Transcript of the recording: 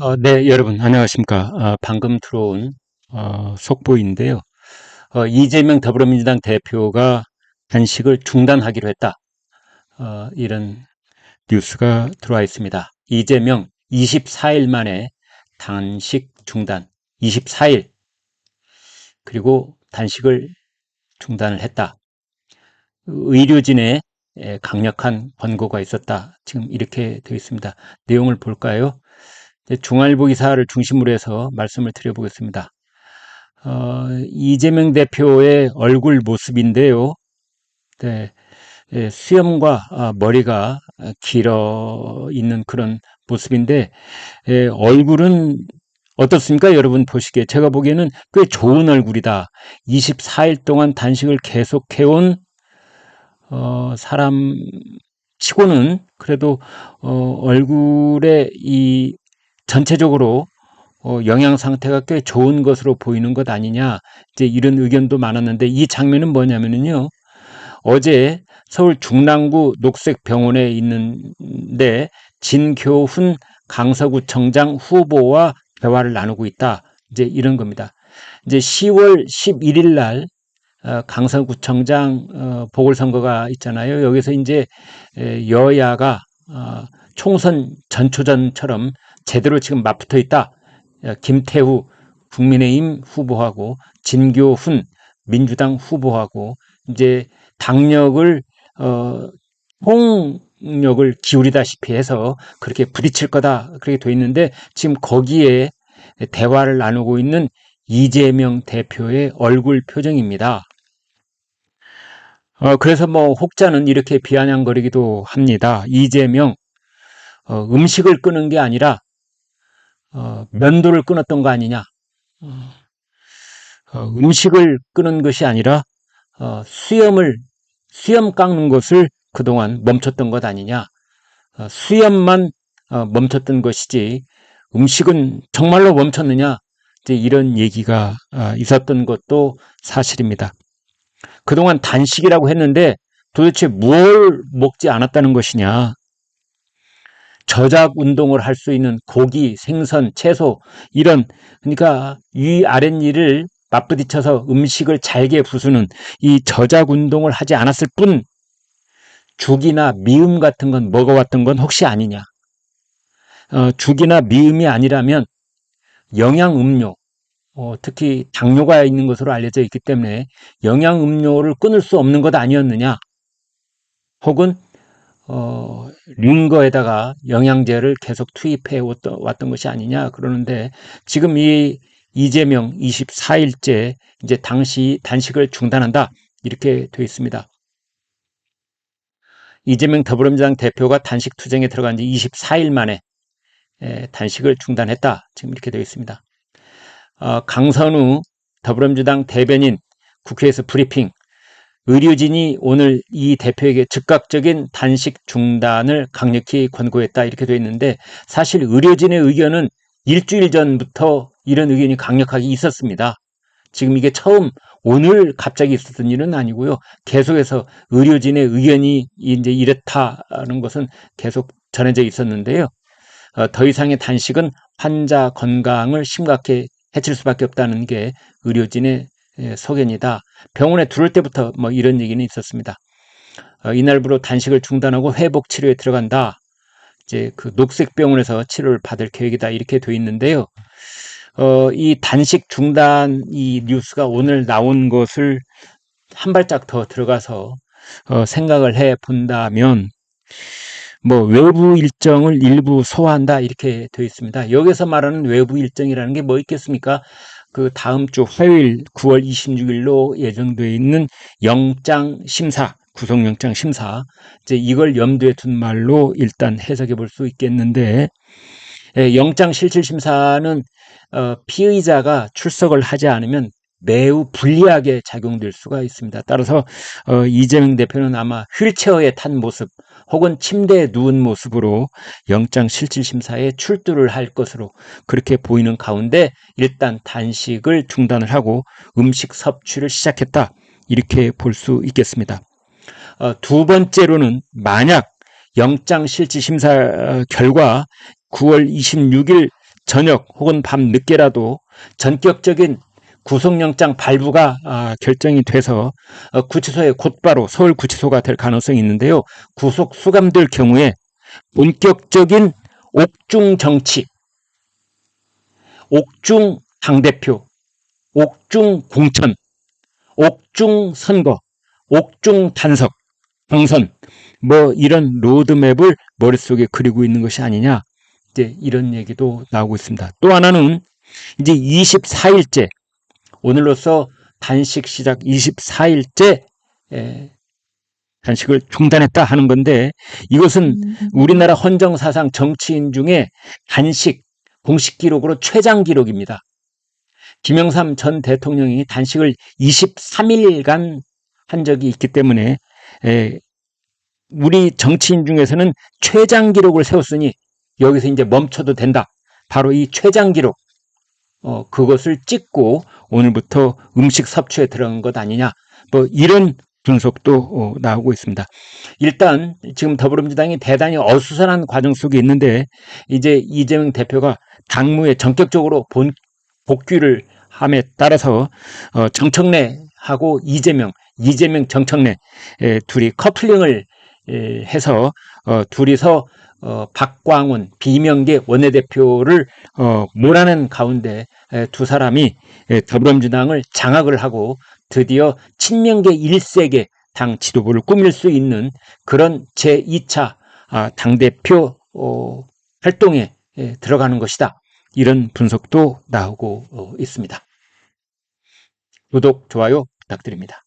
어, 네, 여러분, 안녕하십니까. 아, 방금 들어온 어, 속보인데요. 어, 이재명 더불어민주당 대표가 단식을 중단하기로 했다. 어, 이런 뉴스가 들어와 있습니다. 이재명 24일 만에 단식 중단. 24일. 그리고 단식을 중단을 했다. 의료진의 강력한 권고가 있었다. 지금 이렇게 되어 있습니다. 내용을 볼까요? 중앙일보 기사를 중심으로 해서 말씀을 드려보겠습니다. 어, 이재명 대표의 얼굴 모습인데요. 네, 예, 수염과 아, 머리가 길어 있는 그런 모습인데 예, 얼굴은 어떻습니까? 여러분 보시기에 제가 보기에는 꽤 좋은 얼굴이다. 24일 동안 단식을 계속해온 어, 사람 치고는 그래도 어, 얼굴에 이 전체적으로 어, 영양 상태가 꽤 좋은 것으로 보이는 것 아니냐 이제 이런 의견도 많았는데 이 장면은 뭐냐면요 어제 서울 중랑구 녹색병원에 있는데 진교훈 강서구청장 후보와 대화를 나누고 있다. 이제 이런 겁니다. 이제 10월 11일 날 어, 강서구청장 어, 보궐선거가 있잖아요. 여기서 이제 여야가 어, 총선 전초전처럼 제대로 지금 맞붙어 있다. 김태후 국민의힘 후보하고 진교훈 민주당 후보하고 이제 당력을 어 홍력을 기울이다시피 해서 그렇게 부딪힐 거다 그렇게 돼 있는데 지금 거기에 대화를 나누고 있는 이재명 대표의 얼굴 표정입니다. 어, 그래서 뭐 혹자는 이렇게 비아냥거리기도 합니다. 이재명 어, 음식을 끄는 게 아니라 어, 면도를 끊었던 거 아니냐. 어, 어, 음식을 끄는 것이 아니라 어, 수염을 수염 깎는 것을 그동안 멈췄던 것 아니냐. 어, 수염만 어, 멈췄던 것이지 음식은 정말로 멈췄느냐. 이제 이런 얘기가 어, 있었던 것도 사실입니다. 그동안 단식이라고 했는데 도대체 뭘 먹지 않았다는 것이냐. 저작 운동을 할 수 있는 고기, 생선, 채소 이런 그러니까 위 아랫일을 맞부딪혀서 음식을 잘게 부수는 이 저작 운동을 하지 않았을 뿐 죽이나 미음 같은 건 먹어왔던 건 혹시 아니냐? 어, 죽이나 미음이 아니라면 영양 음료, 어, 특히 당뇨가 있는 것으로 알려져 있기 때문에 영양 음료를 끊을 수 없는 것 아니었느냐? 혹은 어, 링거에다가 영양제를 계속 투입해 왔던 것이 아니냐 그러는데 지금 이 이재명 24일째 이제 당시 단식을 중단한다 이렇게 되어 있습니다. 이재명 더불어민주당 대표가 단식 투쟁에 들어간 지 24일 만에 단식을 중단했다. 지금 이렇게 되어 있습니다. 어, 강선우 더불어민주당 대변인 국회에서 브리핑 의료진이 오늘 이 대표에게 즉각적인 단식 중단을 강력히 권고했다 이렇게 되어 있는데 사실 의료진의 의견은 일주일 전부터 이런 의견이 강력하게 있었습니다. 지금 이게 처음 오늘 갑자기 있었던 일은 아니고요. 계속해서 의료진의 의견이 이제 이렇다는 것은 계속 전해져 있었는데요. 어, 더 이상의 단식은 환자 건강을 심각해 해칠 수밖에 없다는 게 의료진의 예, 소견이다. 병원에 들어올 때부터 뭐 이런 얘기는 있었습니다. 어, 이날부로 단식을 중단하고 회복 치료에 들어간다. 이제 그 녹색 병원에서 치료를 받을 계획이다. 이렇게 돼 있는데요. 어, 이 단식 중단 이 뉴스가 오늘 나온 것을 한 발짝 더 들어가서 어, 생각을 해 본다면 뭐 외부 일정을 일부 소화한다 이렇게 되어 있습니다. 여기서 말하는 외부 일정이라는 게 뭐 있겠습니까? 그 다음 주 화요일 9월 26일로 예정되어 있는 영장 심사, 구속영장 심사, 이제 이걸 염두에 둔 말로 일단 해석해 볼 수 있겠는데, 예, 영장 실질 심사는 어, 피의자가 출석을 하지 않으면 매우 불리하게 작용될 수가 있습니다. 따라서 어, 이재명 대표는 아마 휠체어에 탄 모습 혹은 침대에 누운 모습으로 영장 실질 심사에 출두를 할 것으로 그렇게 보이는 가운데 일단 단식을 중단을 하고 음식 섭취를 시작했다. 이렇게 볼 수 있겠습니다. 어, 두 번째로는 만약 영장 실질 심사 결과 9월 26일 저녁 혹은 밤 늦게라도 전격적인 구속영장 발부가 아, 결정이 돼서 어, 구치소에 곧바로 서울 구치소가 될 가능성이 있는데요. 구속 수감될 경우에 본격적인 옥중 정치, 옥중 당대표, 옥중 공천, 옥중 선거, 옥중 단석, 당선, 뭐 이런 로드맵을 머릿속에 그리고 있는 것이 아니냐. 이제 이런 얘기도 나오고 있습니다. 또 하나는 이제 24일째, 오늘로서 단식 시작 24일째 단식을 중단했다 하는 건데 이것은 우리나라 헌정 사상 정치인 중에 단식 공식 기록으로 최장 기록입니다. 김영삼 전 대통령이 단식을 23일간 한 적이 있기 때문에 에, 우리 정치인 중에서는 최장 기록을 세웠으니 여기서 이제 멈춰도 된다. 바로 이 최장 기록 어, 그것을 찍고 오늘부터 음식 섭취에 들어간 것 아니냐. 뭐 이런 분석도 어, 나오고 있습니다. 일단 지금 더불어민주당이 대단히 어수선한 과정 속에 있는데 이제 이재명 대표가 당무에 전격적으로 본 복귀를 함에 따라서 어, 정청래하고 이재명, 이재명 정청래 에, 둘이 커플링을 에, 해서 어, 둘이서 어, 박광훈 비명계 원내대표를 어, 몰아낸 가운데 에, 두 사람이 에, 더불어민주당을 장악을 하고 드디어 친명계 1세계 당 지도부를 꾸밀 수 있는 그런 제2차 아, 당대표 어, 활동에 에, 들어가는 것이다. 이런 분석도 나오고 어, 있습니다. 구독, 좋아요 부탁드립니다.